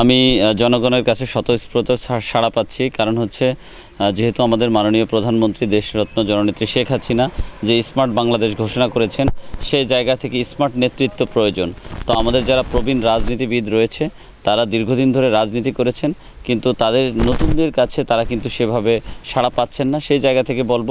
আমি জনগণের কাছে স্বতঃস্ফূর্ত সাড়া পাচ্ছি। কারণ হচ্ছে যেহেতু আমাদের মাননীয় প্রধানমন্ত্রী দেশরত্ন জননেত্রী শেখ হাসিনা যে স্মার্ট বাংলাদেশ ঘোষণা করেছেন, সেই জায়গা থেকে স্মার্ট নেতৃত্ব প্রয়োজন। তো আমাদের যারা প্রবীণ রাজনীতিবিদ রয়েছে তারা দীর্ঘদিন ধরে রাজনীতি করেছেন, কিন্তু তাদের নতুনদের কাছে তারা কিন্তু সেভাবে সাড়া পাচ্ছেন না। সেই জায়গা থেকে বলব,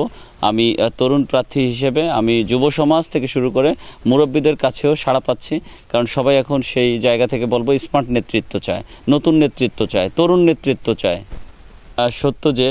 আমি তরুণ প্রার্থী হিসেবে আমি যুব সমাজ থেকে শুরু করে মুরব্বীদের কাছেও সাড়া পাচ্ছি, কারণ সবাই এখন সেই জায়গা থেকে বলব স্মার্ট নেতৃত্ব চায়, নতুন নেতৃত্ব চায়, তরুণ নেতৃত্ব চায়। সত্য যে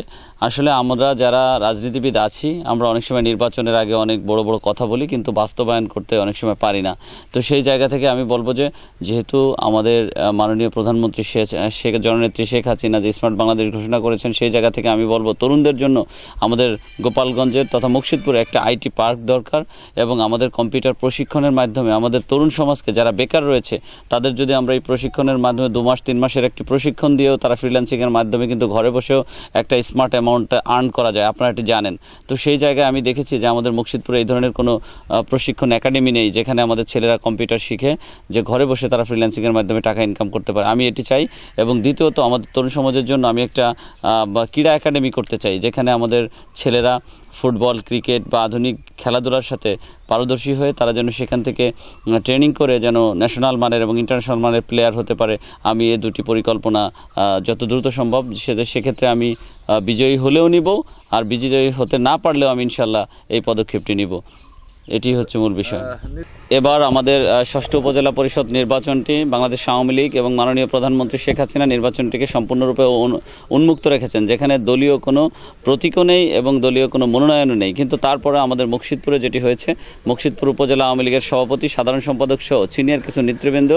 আসলে আমরা যারা রাজনীতিবিদ আছি, আমরা অনেক সময় নির্বাচনের আগে অনেক বড় বড় কথা বলি, কিন্তু বাস্তবায়ন করতে অনেক সময় পারি না। তো সেই জায়গা থেকে আমি বলব যে, যেহেতু আমাদের মাননীয় প্রধানমন্ত্রী শেখ শেখ, জননেত্রী শেখ হাসিনা যে স্মার্ট বাংলাদেশ ঘোষণা করেছেন, সেই জায়গা থেকে আমি বলব তরুণদের জন্য আমাদের গোপালগঞ্জের তথা মুর্শিদপুরে একটা আইটি পার্ক দরকার এবং আমাদের কম্পিউটার প্রশিক্ষণের মাধ্যমে আমাদের তরুণ সমাজকে যারা বেকার রয়েছে, তাদের যদি আমরা এই প্রশিক্ষণের মাধ্যমে দু মাস, তিন মাসের একটি প্রশিক্ষণ দিয়েও তারা ফ্রিল্যান্সিংয়ের মাধ্যমে কিন্তু ঘরে বসেও একটা স্মার্ট অ্যামাউন্ট আর্ন করা যায়, আপনারা এটি জানেন। তো সেই জায়গায় আমি দেখেছি যে আমাদের মুর্শিদপুরে এই ধরনের কোনো প্রশিক্ষণ একাডেমি নেই, যেখানে আমাদের ছেলেরা কম্পিউটার শিখে যে ঘরে বসে তারা ফ্রিল্যান্সিংয়ের মাধ্যমে টাকা ইনকাম করতে পারে। আমি এটি চাই। এবং দ্বিতীয়ত আমাদের তরুণ সমাজের জন্য আমি একটা ক্রীড়া একাডেমি করতে চাই, যেখানে আমাদের ছেলেরা ফুটবল, ক্রিকেট বা আধুনিক খেলাধুলার সাথে পারদর্শী হয়ে তারা যেন সেখান থেকে ট্রেনিং করে যেন ন্যাশনাল মানের এবং ইন্টারন্যাশনাল মানের প্লেয়ার হতে পারে, আমি এ দুটি পরিকল্পনা যত দ্রুত সম্ভব সে, সেক্ষেত্রে আমি বিজয়ী হলেও নিব, আর বিজয়ী হতে না পারলেও আমি ইনশাল্লাহ এই পদক্ষেপটি নিব। এটি হচ্ছে মূল বিষয়। এবার আমাদের ষষ্ঠ উপজেলা পরিষদ নির্বাচনটি, বাংলাদেশ আওয়ামী লীগ এবং মাননীয় প্রধানমন্ত্রী শেখ হাসিনা নির্বাচনটিকে সম্পূর্ণরূপে উন্মুক্ত রেখেছেন, যেখানে দলীয় কোনো প্রতীকও নেই এবং দলীয় কোনো মনোনয়নও নেই। কিন্তু তারপরে আমাদের মুর্শিদপুরে যেটি হয়েছে, মুর্শিদপুর উপজেলা আওয়ামী লীগের সভাপতি, সাধারণ সম্পাদক সহ সিনিয়র কিছু নেতৃবৃন্দ,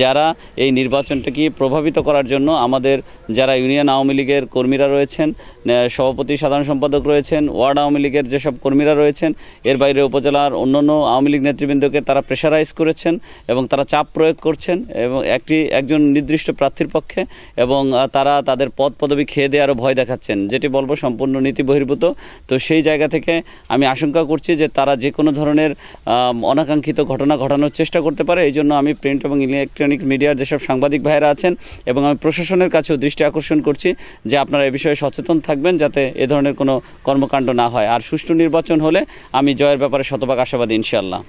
যারা এই নির্বাচনটাকে প্রভাবিত করার জন্য আমাদের যারা ইউনিয়ন আওয়ামী লীগের কর্মীরা রয়েছেন সভাপতি, সাধারণ সম্পাদক রয়েছেন, ওয়ার্ড আওয়ামী লীগের যেসব কর্মীরা রয়েছেন, এর বাইরে উপজেলার অন্যান্য আওয়ামী লীগ নেতৃবৃন্দকে তারা প্রেশারাইজ করেছেন এবং তারা চাপ প্রয়োগ করছেন এবং একটি, একজন নির্দিষ্ট প্রার্থীর পক্ষে এবং তারা তাদের পদ পদবি খেয়ে দেওয়ারও ভয় দেখাচ্ছেন। যেটি বলব সম্পূর্ণ নীতি বহির্ভূত। তো সেই জায়গা থেকে আমি আশঙ্কা করছি যে তারা যে কোনো ধরনের অনাকাঙ্ক্ষিত ঘটনা ঘটানোর চেষ্টা করতে পারে। এই জন্য আমি প্রিন্ট এবং ইলেকট্রনিক মিডিয়ার যেসব সাংবাদিক ভাইয়েরা আছেন এবং আমি প্রশাসনের কাছেও দৃষ্টি আকর্ষণ করছি যে আপনারা এ বিষয়ে সচেতন থাকবেন যাতে এ ধরনের কোনো কর্মকাণ্ড না হয়। আর সুষ্ঠু নির্বাচন হলে আমি জয়ের ব্যাপারে শতভাগ غشه بده إن شاء الله.